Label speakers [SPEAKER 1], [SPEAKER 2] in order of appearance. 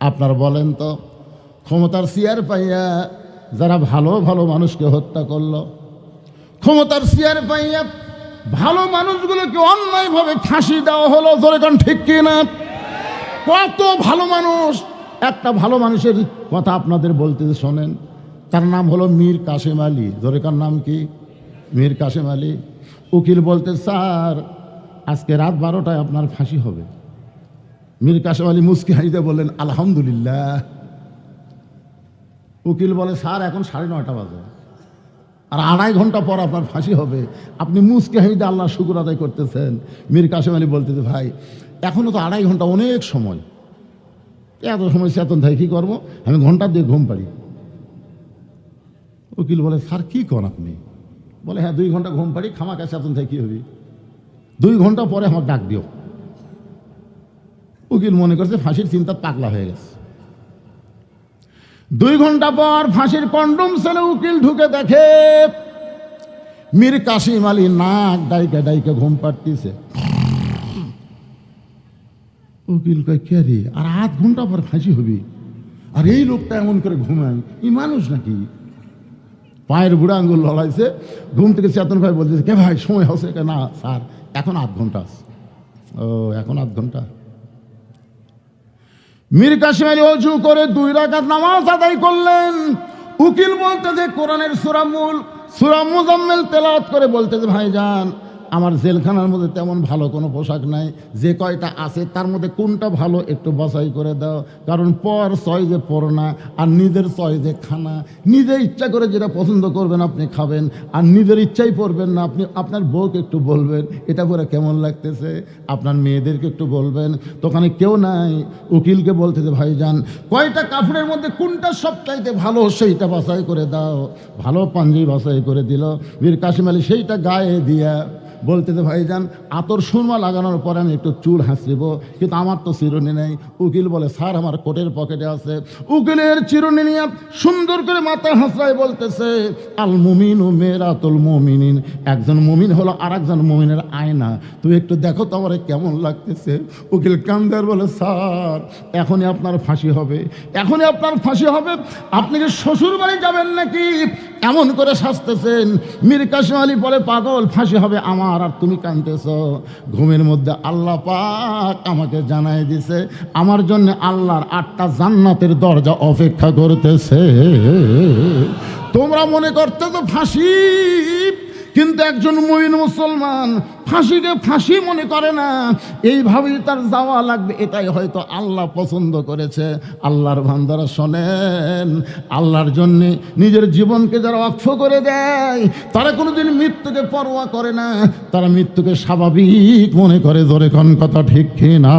[SPEAKER 1] আপনার বলেন তো, ক্ষমতার চেয়ার পাইয়া যারা ভালো ভালো মানুষকে হত্যা করল, ক্ষমতার চেয়ার পাইয়া ভালো মানুষগুলোকে অন্যায়ভাবে ফাঁসি দেওয়া হলো ধরে কারণ ঠিক কিনা কত ভালো মানুষ, একটা ভালো মানুষের কথা আপনাদের বলতে শোনেন, তার নাম হলো মীর কাশেম আলী। ধরে কার নাম কি? মীর কাশেম আলী। উকিল বলতে, স্যার, আজকে রাত বারোটায় আপনার ফাঁসি হবে। মীর কাশেম আলী মুস্কি হাসিতে বললেন, আলহামদুলিল্লাহ। উকিল বলে, স্যার, এখন সাড়ে নয়টা বাজে। আর আড়াই ঘণ্টা পর আপনার ফাঁসি হবে। আপনি মুসকে হাইদে আল্লাহ শুকুর আদায় করতেছেন। মীর কাশেম আলী বলতেছে, ভাই এখনও তো আড়াই ঘণ্টা অনেক সময়। এত সময় চেতন থাকে কী করব? আমি ঘণ্টা দিয়ে ঘুম পারি উকিল বলে, স্যার, কী কর আপনি? বলে হ্যাঁ দুই ঘণ্টা ঘুম পারি খামাকা চেতন থাকে কী হবে। দুই ঘণ্টা পরে আমার ডাক দিও। উকিল মনে করছে ফাঁসির চিন্তা পাগলা হয়ে গেছে। দুই ঘণ্টা পর ফাঁসির কন্ডম সেলে উকিল ঢুকে দেখে মীর কাশিম আলী নাক ডাইকে ডাইকে ঘুম পাড়তিছে। উকিল কয়, কে রে? আর আধ ঘণ্টা পর ফাঁসি হবি? আর এই লোকটা এমন করে ঘুমায়? এই মানুষ নাকি? পায়ের বুড়া আঙ্গুল লড়াইছে, ঘুম থেকে চেতন ভাই বলতেছে, কে ভাই, সময় হচ্ছে না, স্যার, এখন আধ ঘণ্টা আছে। ও, এখন আধ ঘণ্টা? মীর কাশিমের অজু করে দুই রাকাত নামাজ আদায় করলেন। উকিল বলতে যে কোরআনের সুরামুল সুরামুজাম্মেল তেলাওয়াত করে বলতে যে ভাইজান আমার জেলখানার মধ্যে তেমন ভালো কোনো পোশাক নাই। যে কয়টা আছে, তার মধ্যে কোনটা ভালো একটু বাছাই করে দাও। কারণ পর ছয় যে আর নিজের ছয় যে খানা। নিজে ইচ্ছা করে যেটা পছন্দ করবেন আপনি খাবেন, আর নিজের ইচ্ছাই পড়বেন না। আপনি, আপনার বউকে একটু বলবেন, এটা করে কেমন লাগতেছে? আপনার মেয়েদেরকে একটু বলবেন। তো ওখানে কেউ নাই। উকিলকে বলতে বলতেছে ভাইজান, কয়টা কাপড়ের মধ্যে কোনটা সবচাইতে ভালো সেইটা বাছাই করে দাও। ভালো পাঞ্জি বাছাই করে দিল। বীর কাশিম আলী সেইটা গায়ে দিয়া বলতেছে ভাইজান, আতর সুরমা লাগানোর পরে আমি একটু চুল হাসিব কিন্তু আমার তো চিরুনি নেই। উকিল বলে, স্যার, আমার কোটের পকেটে আছে। উকিলের চিরুনি নিয়ে সুন্দর করে মাথা হাসরাই বলতেছে, আল মুমিন ও মেরাতুল মুমিনিন। একজন মুমিন হলো আর একজন মুমিনের আয়না। তুই একটু দেখো তো আমার কেমন লাগতেছে। উকিল কান্দার বলে, স্যার, এখনই আপনার ফাঁসি হবে। এখনই আপনার ফাঁসি হবে? আপনি কি শ্বশুর বাড়ি যাবেন নাকি? এমন করে সাজতেছেন মীর কাশিম আলী বলে পাগল, ফাঁসি হবে আমার, আর তুমি কানতেছ ঘুমের মধ্যে আল্লাহ পাক আমাকে জানাই দিছে, আমার জন্য আল্লাহর আটটা জান্নাতের দরজা অপেক্ষা করতেছে। তোমরা মনে করতে তো ফাঁসি, কিন্তু একজন মহিন মুসলমান ফাঁসিকে ফাঁসি মনে করে না। এইভাবেই তার যাওয়া লাগবে। এটাই হয়তো আল্লাহ পছন্দ করেছে। আল্লাহর ভান্দারা শোনেন। আল্লাহর জন্য নিজের জীবনকে যারা অক্ষ করে দেয়, তারা কোনোদিন মৃত্যুকে পরোয়া করে না। তারা মৃত্যুকে স্বাভাবিক মনে করে ধরে কন কথা ঠিক কি না?